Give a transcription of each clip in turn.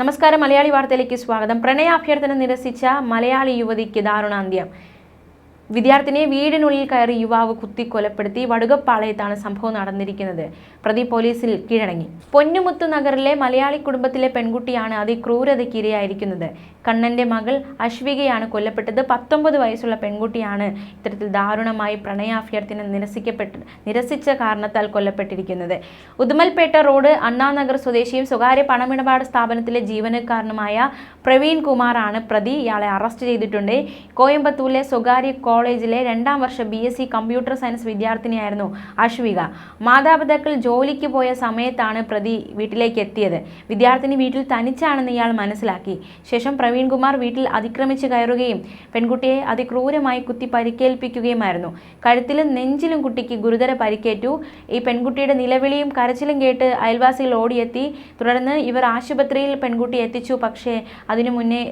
നമസ്കാരം മലയാളി വാർത്തയിലേക്ക് സ്വാഗതം. പ്രണയാഭ്യർത്ഥന നിരസിച്ച മലയാളി യുവതിക്ക് ദാരുണാന്ത്യം. വിദ്യാർത്ഥിനിയെ വീടിനുള്ളിൽ കയറി യുവാവ് കുത്തി കൊലപ്പെടുത്തി വടുകപ്പാളയത്താണ് സംഭവം നടന്നിരിക്കുന്നത്. പ്രതി പോലീസിൽ കീഴടങ്ങി. പൊന്നുമുത്തു നഗറിലെ മലയാളി കുടുംബത്തിലെ പെൺകുട്ടിയാണ് അതിക്രൂരതയ്ക്ക് ഇരയായിരിക്കുന്നത് കണ്ണന്റെ മകൾ അശ്വികയാണ് കൊല്ലപ്പെട്ടത്. പത്തൊമ്പത് വയസ്സുള്ള പെൺകുട്ടിയാണ് ഇത്തരത്തിൽ ദാരുണമായി പ്രണയാഭ്യർത്ഥന നിരസിക്കപ്പെട്ട് നിരസിച്ച കാരണത്താൽ കൊല്ലപ്പെട്ടിരിക്കുന്നത്. ഉദുമൽപേട്ട റോഡ് അണ്ണാനഗർ സ്വദേശിയും സ്വകാര്യ പണമിടപാട് സ്ഥാപനത്തിലെ ജീവനക്കാരനുമായ പ്രവീൺ കുമാറാണ് പ്രതി. ഇയാളെ അറസ്റ്റ് ചെയ്തിട്ടുണ്ട്. കോയമ്പത്തൂരിലെ സ്വകാര്യ കോളേജിലെ രണ്ടാം വർഷ B S C computer science വിദ്യാർത്ഥിനിയായിരുന്നു Ashwika. മാതാപിതാക്കൾ ജോലിക്ക് പോയ സമയത്താണ് പ്രതി വീട്ടിലേക്ക് എത്തിയത് വിദ്യാർത്ഥിനി വീട്ടിൽ തനിച്ചാണെന്ന് ഇയാൾ മനസ്സിലാക്കി. ശേഷം പ്രവീൺകുമാർ വീട്ടിൽ അതിക്രമിച്ച് കയറുകയും പെൺകുട്ടിയെ അതിക്രൂരമായി കുത്തി പരിക്കേൽപ്പിക്കുകയുമായിരുന്നു. കഴുത്തിലും നെഞ്ചിലും കുട്ടിക്ക് ഗുരുതര പരിക്കേറ്റു. ഈ പെൺകുട്ടിയുടെ നിലവിളിയും കരച്ചിലും കേട്ട് അയൽവാസികൾ ഓടിയെത്തി. തുടർന്ന് ഇവർ ആശുപത്രിയിൽ പെൺകുട്ടി എത്തിച്ചു. പക്ഷേ അതിനു മുന്നേ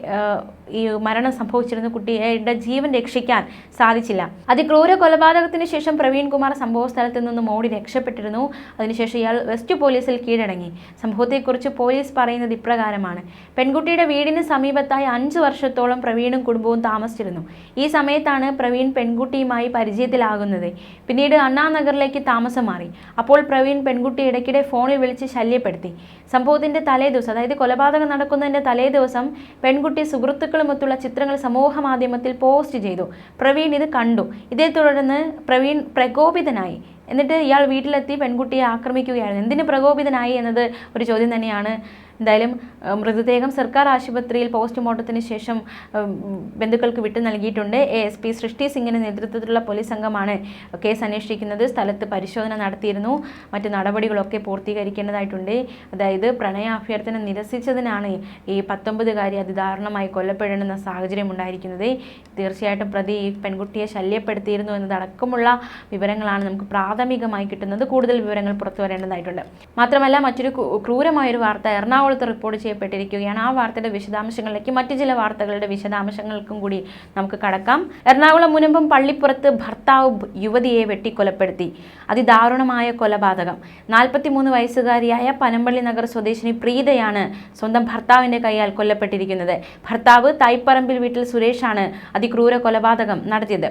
ഈ മരണം സംഭവിച്ചിരുന്ന കുട്ടിയുടെ ജീവൻ രക്ഷിക്കാൻ സാധിച്ചില്ല. അതിക്രൂര കൊലപാതകത്തിന് ശേഷം പ്രവീൺ കുമാർ സംഭവ സ്ഥലത്ത് നിന്നും ഓടി രക്ഷപ്പെട്ടിരുന്നു. അതിനുശേഷം ഇയാൾ വെസ്റ്റ് പോലീസിൽ കീഴടങ്ങി. സംഭവത്തെക്കുറിച്ച് പോലീസ് പറയുന്നത് ഇപ്രകാരമാണ്. പെൺകുട്ടിയുടെ വീടിന് സമീപത്തായി അഞ്ച് വർഷത്തോളം പ്രവീണും കുടുംബവും താമസിച്ചിരുന്നു. ഈ സമയത്താണ് പ്രവീൺ പെൺകുട്ടിയുമായി പരിചയത്തിലാകുന്നത്. പിന്നീട് അണ്ണാനഗറിലേക്ക് താമസം മാറി. അപ്പോൾ പ്രവീൺ പെൺകുട്ടി ഇടയ്ക്കിടെ ഫോണിൽ വിളിച്ച് ശല്യപ്പെടുത്തി. സംഭവത്തിന്റെ തലേദിവസം അതായത് കൊലപാതകം നടക്കുന്നതിന്റെ തലേദിവസം പെൺകുട്ടി സുഹൃത്തുക്കളുമൊത്തുള്ള ചിത്രങ്ങൾ സമൂഹ മാധ്യമത്തിൽ പോസ്റ്റ് ചെയ്തു. പ്രവീൺ ഇത് കണ്ടു. ഇതേ തുടർന്ന് പ്രവീൺ പ്രകോപിതനായി. എന്നിട്ട് ഇയാൾ വീട്ടിലെത്തി പെൺകുട്ടിയെ ആക്രമിക്കുകയായിരുന്നു. എന്തിന് പ്രകോപിതനായി എന്നത് ഒരു ചോദ്യം തന്നെയാണ്. എന്തായാലും മൃതദേഹം സർക്കാർ ആശുപത്രിയിൽ പോസ്റ്റ്മോർട്ടത്തിന് ശേഷം ബന്ധുക്കൾക്ക് വിട്ടു നൽകിയിട്ടുണ്ട്. എ എസ് പി സൃഷ്ടി സിംഗിന്റെ നേതൃത്വത്തിലുള്ള പോലീസ് സംഘമാണ് കേസ് അന്വേഷിക്കുന്നത്. സ്ഥലത്ത് പരിശോധന നടത്തിയിരുന്നു. മറ്റു നടപടികളൊക്കെ പൂർത്തീകരിക്കേണ്ടതായിട്ടുണ്ട്. അതായത് പ്രണയാഭ്യർത്ഥന നിരസിച്ചതിനാണ് ഈ പത്തൊമ്പതുകാരി അതിദാരുണമായി കൊല്ലപ്പെടേണ്ടുന്ന സാഹചര്യം ഉണ്ടായിരിക്കുന്നത്. തീർച്ചയായിട്ടും പ്രതി ഈ പെൺകുട്ടിയെ ശല്യപ്പെടുത്തിയിരുന്നു എന്നതടക്കമുള്ള വിവരങ്ങളാണ് നമുക്ക് പ്രാഥമികമായി കിട്ടുന്നത്. കൂടുതൽ വിവരങ്ങൾ പുറത്തു വരേണ്ടതായിട്ടുണ്ട്. മാത്രമല്ല മറ്റൊരു ക്രൂരമായൊരു വാർത്ത എറണാകുളത്ത് റിപ്പോർട്ട് ചെയ്യപ്പെട്ടിരിക്കുകയാണ്. ആ വാർത്തയുടെ വിശദാംശങ്ങളിലേക്ക് മറ്റു ചില വാർത്തകളുടെ വിശദാംശങ്ങൾക്കും കൂടി നമുക്ക് കടക്കാം. എറണാകുളം മുനമ്പം പള്ളിപ്പുറത്ത് ഭർത്താവ് യുവതിയെ വെട്ടിക്കൊലപ്പെടുത്തി. അതിദാരുണമായ കൊലപാതകം. നാൽപ്പത്തിമൂന്ന് വയസ്സുകാരിയായ പനമ്പള്ളി നഗർ സ്വദേശിനി പ്രീതയാണ് സ്വന്തം ഭർത്താവിന്റെ കൈയാൽ കൊല്ലപ്പെട്ടിരിക്കുന്നത്. ഭർത്താവ് തൈപ്പറമ്പിൽ വീട്ടിൽ സുരേഷാണ് അതിക്രൂര കൊലപാതകം നടത്തിയത്.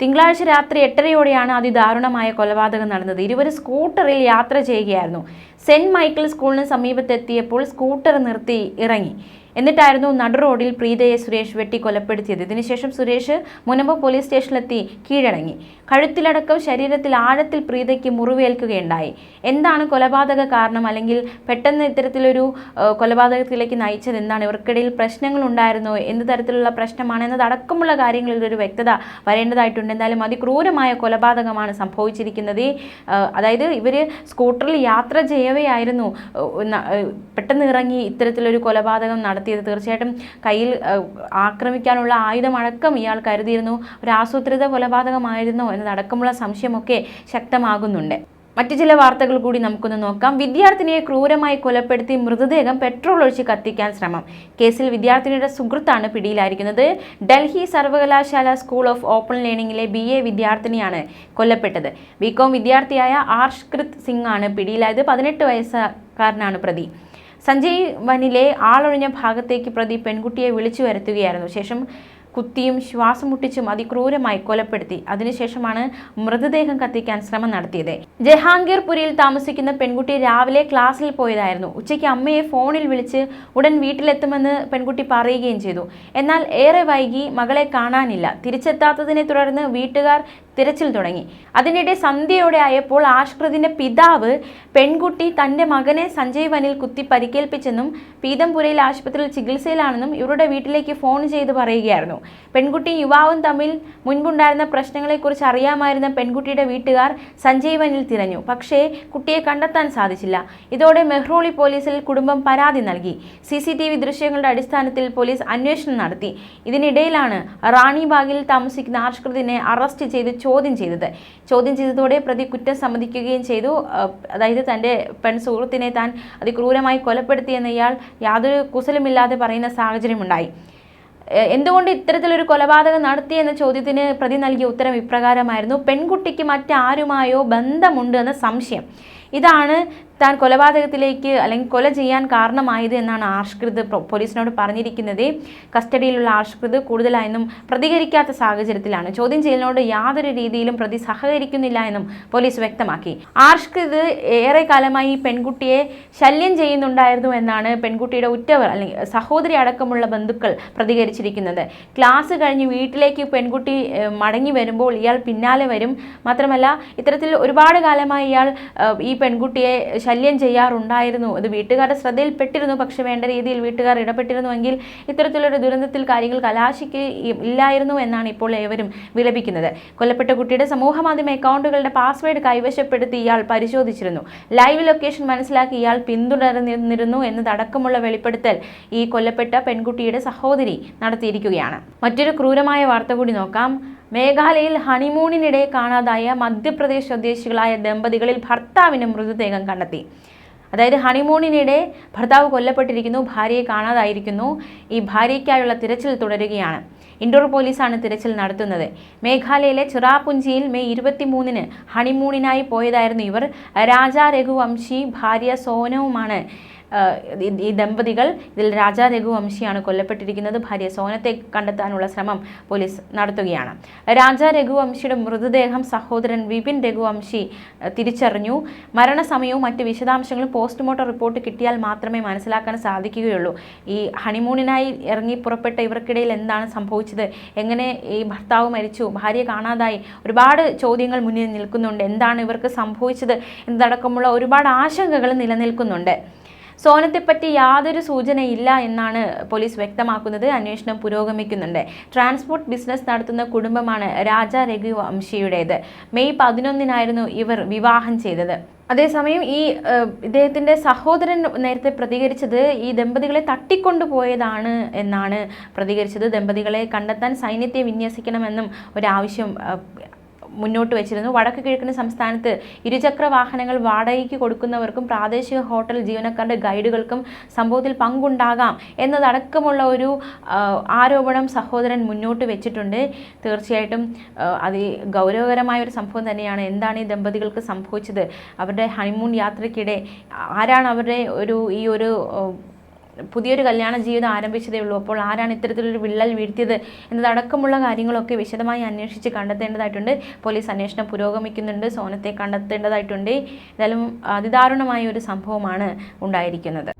തിങ്കളാഴ്ച രാത്രി എട്ടരയോടെയാണ് അതിദാരുണമായ കൊലപാതകം നടന്നത്. ഇരുവരും സ്കൂട്ടറിൽ യാത്ര ചെയ്യുകയായിരുന്നു. സെന്റ് മൈക്കിൾ സ്കൂളിന് സമീപത്തെത്തിയപ്പോൾ സ്കൂട്ടർ നിർത്തി ഇറങ്ങി. എന്നിട്ടായിരുന്നു നടു റോഡിൽ പ്രീതയെ സുരേഷ് വെട്ടി കൊലപ്പെടുത്തിയത്. ഇതിനുശേഷം സുരേഷ് മുനമ്പ് പോലീസ് സ്റ്റേഷനിലെത്തി കീഴടങ്ങി. കഴുത്തിലടക്കം ശരീരത്തിൽ ആഴത്തിൽ പ്രീതയ്ക്ക് മുറിവേൽക്കുകയുണ്ടായി. എന്താണ് കൊലപാതക കാരണം അല്ലെങ്കിൽ പെട്ടെന്ന് ഇത്തരത്തിലൊരു കൊലപാതകത്തിലേക്ക് നയിച്ചത്? എന്താണ് ഇവർക്കിടയിൽ പ്രശ്നങ്ങൾ ഉണ്ടായിരുന്നോ? എന്ത് തരത്തിലുള്ള പ്രശ്നമാണ്? എന്നതടക്കമുള്ള കാര്യങ്ങളിൽ ഒരു വ്യക്തത വരേണ്ടതായിട്ടുണ്ട്. എന്തായാലും അതിക്രൂരമായ കൊലപാതകമാണ് സംഭവിച്ചിരിക്കുന്നത്. അതായത് ഇവർ സ്കൂട്ടറിൽ യാത്ര ചെയ്യവെയായിരുന്നു. പെട്ടെന്ന് ഇറങ്ങി ഇത്തരത്തിലൊരു കൊലപാതകം നടത്തിയത് തീർച്ചയായിട്ടും കയ്യിൽ ആക്രമിക്കാനുള്ള ആയുധമടക്കം ഇയാൾ കരുതിയിരുന്നു. ഒരു ആസൂത്രിത കൊലപാതകമായിരുന്നോ എന്നതടക്കമുള്ള സംശയമൊക്കെ ശക്തമാകുന്നുണ്ട്. മറ്റു ചില വാർത്തകൾ കൂടി നമുക്കൊന്ന് നോക്കാം. വിദ്യാർത്ഥിനിയെ ക്രൂരമായി കൊലപ്പെടുത്തി മൃതദേഹം പെട്രോൾ ഒഴിച്ച് കത്തിക്കാൻ ശ്രമം. കേസിൽ വിദ്യാർത്ഥിനിയുടെ സുഹൃത്താണ് പിടിയിലായിരിക്കുന്നത്. ഡൽഹി സർവകലാശാല സ്കൂൾ ഓഫ് ഓപ്പൺ ലേണിംഗിലെ ബി എ വിദ്യാർത്ഥിനിയാണ് കൊല്ലപ്പെട്ടത്. ബികോം വിദ്യാർത്ഥിയായ ആർഷ്കൃത് സിംഗ് ആണ് പിടിയിലായത്. പതിനെട്ട് വയസ്സുകാരനാണ് പ്രതി. സഞ്ജയ് വനിലെ ആളൊഴിഞ്ഞ ഭാഗത്തേക്ക് പ്രതി പെൺകുട്ടിയെ വിളിച്ചു വരുത്തുകയായിരുന്നു. ശേഷം കുത്തിയും ശ്വാസം മുട്ടിച്ചും അതിക്രൂരമായി കൊലപ്പെടുത്തി. അതിനുശേഷമാണ് മൃതദേഹം കത്തിക്കാൻ ശ്രമം നടത്തിയത്. ജഹാംഗീർപുരിയിൽ താമസിക്കുന്ന പെൺകുട്ടി രാവിലെ ക്ലാസ്സിൽ പോയതായിരുന്നു. ഉച്ചയ്ക്ക് അമ്മയെ ഫോണിൽ വിളിച്ച് ഉടൻ വീട്ടിലെത്തുമെന്ന് പെൺകുട്ടി പറയുകയും ചെയ്തു. എന്നാൽ ഏറെ വൈകി മകളെ കാണാനില്ല. തിരിച്ചെത്താത്തതിനെ തുടർന്ന് വീട്ടുകാർ തിരച്ചിൽ തുടങ്ങി. അതിനിടെ സന്ധ്യയോടെ ആയപ്പോൾ ആഷ്കൃതിന്റെ പിതാവ് പെൺകുട്ടി തന്റെ മകനെ സഞ്ജയ് വനിൽ കുത്തി പരിക്കേൽപ്പിച്ചെന്നും പീതംപുരയിൽ ആശുപത്രിയിൽ ചികിത്സയിലാണെന്നും ഇവരുടെ വീട്ടിലേക്ക് ഫോൺ ചെയ്ത് പറയുകയായിരുന്നു. പെൺകുട്ടി യുവാവും തമ്മിൽ മുൻപുണ്ടായിരുന്ന പ്രശ്നങ്ങളെക്കുറിച്ച് അറിയാമായിരുന്ന പെൺകുട്ടിയുടെ വീട്ടുകാർ സഞ്ജീവനിൽ തിരഞ്ഞു. പക്ഷേ കുട്ടിയെ കണ്ടെത്താൻ സാധിച്ചില്ല. ഇതോടെ മെഹ്റോളി പോലീസിൽ കുടുംബം പരാതി നൽകി. സി സി ടി വി ദൃശ്യങ്ങളുടെ അടിസ്ഥാനത്തിൽ പോലീസ് അന്വേഷണം നടത്തി. ഇതിനിടയിലാണ് റാണിബാഗിൽ താമസിക്കുന്ന ആഷ്കൃതിനെ അറസ്റ്റ് ചെയ്ത് ചോദ്യം ചെയ്തത്. ചോദ്യം ചെയ്തതോടെ പ്രതി കുറ്റം സമ്മതിക്കുകയും ചെയ്തു. അതായത് തന്റെ പെൺ സുഹൃത്തിനെ താൻ അതിക്രൂരമായി കൊലപ്പെടുത്തിയെന്ന് ഇയാൾ യാതൊരു കുശലമില്ലാതെ പറയുന്ന സാഹചര്യമുണ്ടായി. എന്തുകൊണ്ട് ഇത്തരത്തിലൊരു കൊലപാതകം നടത്തി എന്ന ചോദ്യത്തിന് പ്രതി നൽകിയ ഉത്തരം ഇപ്രകാരമായിരുന്നു. പെൺകുട്ടിക്ക് മറ്റാരുമായോ ബന്ധമുണ്ട് എന്ന സംശയം. ഇതാണ് താൻ കൊലപാതകത്തിലേക്ക് അല്ലെങ്കിൽ കൊല ചെയ്യാൻ കാരണമായത് എന്നാണ് ആഷ്കൃത് പോലീസിനോട് പറഞ്ഞിരിക്കുന്നത്. കസ്റ്റഡിയിലുള്ള ആഷ്കൃത് കൂടുതലായെന്നും പ്രതികരിക്കാത്ത സാഹചര്യത്തിലാണ്. ചോദ്യം ചെയ്യലിനോട് യാതൊരു രീതിയിലും പ്രതി സഹകരിക്കുന്നില്ല എന്നും പോലീസ് വ്യക്തമാക്കി. ആഷ്കൃത് ഏറെ കാലമായി പെൺകുട്ടിയെ ശല്യം ചെയ്യുന്നുണ്ടായിരുന്നു എന്നാണ് പെൺകുട്ടിയുടെ ഉറ്റവർ അല്ലെങ്കിൽ സഹോദരി അടക്കമുള്ള ബന്ധുക്കൾ പ്രതികരിച്ചിരിക്കുന്നത്. ക്ലാസ് കഴിഞ്ഞ് വീട്ടിലേക്ക് പെൺകുട്ടി മടങ്ങി വരുമ്പോൾ ഇയാൾ പിന്നാലെ വരും. മാത്രമല്ല ഇത്തരത്തിൽ ഒരുപാട് കാലമായി ഇയാൾ ഈ പെൺകുട്ടിയെ ശല്യം ചെയ്യാറുണ്ടായിരുന്നു. അത് വീട്ടുകാരുടെ ശ്രദ്ധയിൽപ്പെട്ടിരുന്നു. പക്ഷേ വേണ്ട രീതിയിൽ വീട്ടുകാർ ഇടപെട്ടിരുന്നുവെങ്കിൽ ഇത്തരത്തിലൊരു ദുരന്തത്തിൽ കാര്യങ്ങൾ കലാശിക്ക് ഇല്ലായിരുന്നു എന്നാണ് ഇപ്പോൾ ഏവരും വിലപിക്കുന്നത്. കൊല്ലപ്പെട്ട കുട്ടിയുടെ സമൂഹമാധ്യമ അക്കൗണ്ടുകളുടെ പാസ്വേഡ് കൈവശപ്പെടുത്തി ഇയാൾ പരിശോധിച്ചിരുന്നു. ലൈവ് ലൊക്കേഷൻ മനസ്സിലാക്കി ഇയാൾ പിന്തുടർന്നിരുന്നു എന്നതടക്കമുള്ള വെളിപ്പെടുത്തൽ ഈ കൊല്ലപ്പെട്ട പെൺകുട്ടിയുടെ സഹോദരി നടത്തിയിരിക്കുകയാണ്. മറ്റൊരു ക്രൂരമായ വാർത്ത കൂടി നോക്കാം. മേഘാലയയിൽ ഹണിമൂണിനിടെ കാണാതായ മധ്യപ്രദേശ് സ്വദേശികളായ ദമ്പതികളിൽ ഭർത്താവിന് മൃതദേഹം കണ്ടെത്തി. അതായത് ഹണിമൂണിനിടെ ഭർത്താവ് കൊല്ലപ്പെട്ടിരിക്കുന്നു ഭാര്യയെ കാണാതായിരിക്കുന്നു. ഈ ഭാര്യയ്ക്കായുള്ള തിരച്ചിൽ തുടരുകയാണ്. ഇൻഡോർ പോലീസാണ് തിരച്ചിൽ നടത്തുന്നത്. മേഘാലയയിലെ ചിറാപുഞ്ചിയിൽ മെയ് ഇരുപത്തിമൂന്നിന് ഹണിമൂണിനായി പോയതായിരുന്നു ഇവർ. രാജാ രഘുവംശി ഭാര്യ സോനവുമാണ് ഈ- ദമ്പതികൾ ഇതിൽ രാജാ രഘുവംശിയാണ് കൊല്ലപ്പെട്ടിരിക്കുന്നത്. ഭാര്യ സോനത്തെ കണ്ടെത്താനുള്ള ശ്രമം പോലീസ് നടത്തുകയാണ്. രാജാ രഘുവംശിയുടെ മൃതദേഹം സഹോദരൻ വിപിൻ രഘുവംശി തിരിച്ചറിഞ്ഞു. മരണസമയവും മറ്റ് വിശദാംശങ്ങളും പോസ്റ്റ്മോർട്ടം റിപ്പോർട്ട് കിട്ടിയാൽ മാത്രമേ മനസ്സിലാക്കാൻ സാധിക്കുകയുള്ളൂ. ഈ ഹണിമൂണിനായി ഇറങ്ങി പുറപ്പെട്ട ഇവർക്കിടയിൽ എന്താണ് സംഭവിച്ചത്? എങ്ങനെ ഈ ഭർത്താവ് മരിച്ചു? ഭാര്യ കാണാതായി? ഒരുപാട് ചോദ്യങ്ങൾ മുന്നിൽ നിൽക്കുന്നുണ്ട്. എന്താണ് ഇവർക്ക് സംഭവിച്ചത്? എന്നതടക്കമുള്ള ഒരുപാട് ആശങ്കകൾ നിലനിൽക്കുന്നുണ്ട്. സോനത്തെപ്പറ്റി യാതൊരു സൂചനയില്ല എന്നാണ് പോലീസ് വ്യക്തമാക്കുന്നത്. അന്വേഷണം പുരോഗമിക്കുന്നുണ്ട്. ട്രാൻസ്പോർട്ട് ബിസിനസ് നടത്തുന്ന കുടുംബമാണ് രാജ രഘു വംശിയുടേത്. മെയ് പതിനൊന്നിനായിരുന്നു ഇവർ വിവാഹം ചെയ്തത്. അതേസമയം ഈ ഇദ്ദേഹത്തിന്റെ സഹോദരൻ നേരത്തെ പ്രതികരിച്ചത് ഈ ദമ്പതികളെ തട്ടിക്കൊണ്ടുപോയതാണ് എന്നാണ് പ്രതികരിച്ചത്. ദമ്പതികളെ കണ്ടെത്താൻ സൈന്യത്തെ വിന്യസിക്കണമെന്നും ഒരാവശ്യം മുന്നോട്ട് വെച്ചിരുന്നു. വടക്ക് കിഴക്കൻ സംസ്ഥാനത്ത് ഇരുചക്ര വാഹനങ്ങൾ വാടകയ്ക്ക് കൊടുക്കുന്നവർക്കും പ്രാദേശിക ഹോട്ടൽ ജീവനക്കാരുടെ ഗൈഡുകൾക്കും സംഭവത്തിൽ പങ്കുണ്ടാകാം എന്നതടക്കമുള്ള ഒരു ആരോപണം സഹോദരൻ മുന്നോട്ട് വെച്ചിട്ടുണ്ട്. തീർച്ചയായിട്ടും അത് ഗൗരവകരമായ ഒരു സംഭവം തന്നെയാണ്. എന്താണ് ഈ ദമ്പതികൾക്ക് സംഭവിച്ചത്? അവരുടെ ഹണിമൂൺ യാത്രയ്ക്കിടെ ആരാണ് അവരുടെ ഒരു ഈ ഒരു പുതിയൊരു കല്യാണ ജീവിതം ആരംഭിച്ചതേ ഉള്ളൂ. അപ്പോൾ ആരാണ് ഇത്തരത്തിലൊരു വിള്ളൽ വീഴ്ത്തിയത് എന്നതടക്കമുള്ള കാര്യങ്ങളൊക്കെ വിശദമായി അന്വേഷിച്ച് കണ്ടെത്തേണ്ടതായിട്ടുണ്ട്. പോലീസ് അന്വേഷണം പുരോഗമിക്കുന്നുണ്ട്. സോനത്തെ കണ്ടെത്തേണ്ടതായിട്ടുണ്ട്. എന്തായാലും അതിദാരുണമായ ഒരു സംഭവമാണ് ഉണ്ടായിരിക്കുന്നത്.